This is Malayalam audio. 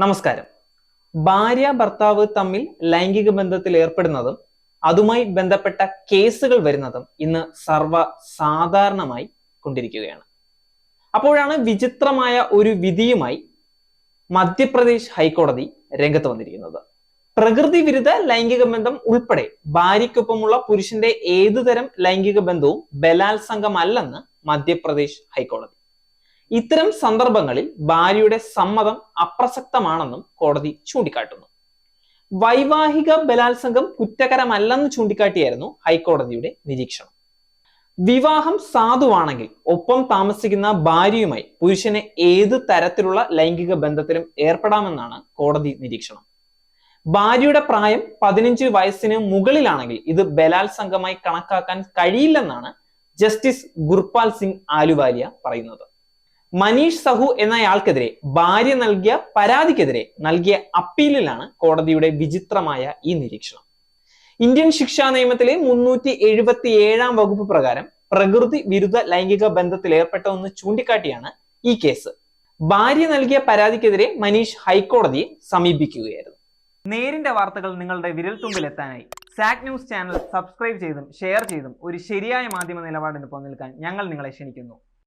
നമസ്കാരം. ഭാര്യ ഭർത്താവ് തമ്മിൽ ലൈംഗിക ബന്ധത്തിൽ ഏർപ്പെടുന്നതും അതുമായി ബന്ധപ്പെട്ട കേസുകൾ വരുന്നതും ഇന്ന് സർവ സാധാരണമായി കൊണ്ടിരിക്കുകയാണ്. അപ്പോഴാണ് വിചിത്രമായ ഒരു വിധിയുമായി മധ്യപ്രദേശ് ഹൈക്കോടതി രംഗത്ത് വന്നിരിക്കുന്നത്. പ്രകൃതി വിരുദ്ധ ലൈംഗിക ബന്ധം ഉൾപ്പെടെ ഭാര്യയ്ക്കൊപ്പമുള്ള പുരുഷന്റെ ഏതുതരം ലൈംഗിക ബന്ധവും ബലാത്സംഗമല്ലെന്ന് മധ്യപ്രദേശ് ഹൈക്കോടതി ഇത്തരം സന്ദർഭങ്ങളിൽ ഭാര്യയുടെ സമ്മതം അപ്രസക്തമാണെന്നും കോടതി ചൂണ്ടിക്കാട്ടുന്നു. വൈവാഹിക ബലാത്സംഗം കുറ്റകരമല്ലെന്ന് ചൂണ്ടിക്കാട്ടിയായിരുന്നു ഹൈക്കോടതിയുടെ നിരീക്ഷണം. വിവാഹം സാധുവാണെങ്കിൽ ഒപ്പം താമസിക്കുന്ന ഭാര്യയുമായി പുരുഷനെ ഏത് തരത്തിലുള്ള ലൈംഗിക ബന്ധത്തിലും ഏർപ്പെടാമെന്നാണ് കോടതി നിരീക്ഷണം. ഭാര്യയുടെ പ്രായം പതിനഞ്ച് വയസ്സിന് മുകളിലാണെങ്കിൽ ഇത് ബലാത്സംഗമായി കണക്കാക്കാൻ കഴിയില്ലെന്നാണ് ജസ്റ്റിസ് ഗുർപാൽ സിംഗ് ആലുവാലിയ പറയുന്നത്. മനീഷ് സഹു എന്നയാൾക്കെതിരെ ഭാര്യ നൽകിയ പരാതിക്കെതിരെ നൽകിയ അപ്പീലിലാണ് കോടതിയുടെ വിചിത്രമായ ഈ നിരീക്ഷണം. ഇന്ത്യൻ ശിക്ഷാ നിയമത്തിലെ മുന്നൂറ്റി എഴുപത്തി ഏഴാം വകുപ്പ് പ്രകാരം പ്രകൃതി വിരുദ്ധ ലൈംഗിക ബന്ധത്തിൽ ഏർപ്പെട്ടതെന്ന് ചൂണ്ടിക്കാട്ടിയാണ് ഈ കേസ്. ഭാര്യ നൽകിയ പരാതിക്കെതിരെ മനീഷ് ഹൈക്കോടതിയെ സമീപിക്കുകയായിരുന്നു. നേരിന്റെ വാർത്തകൾ നിങ്ങളുടെ വിരൽത്തുമ്പിൽ എത്താനായി സാക് ന്യൂസ് ചാനൽ സബ്സ്ക്രൈബ് ചെയ്തും ഷെയർ ചെയ്തും ഒരു ശരിയായ മാധ്യമ നിലപാടിന് പോകാൻ ഞങ്ങൾ നിങ്ങളെ ക്ഷണിക്കുന്നു.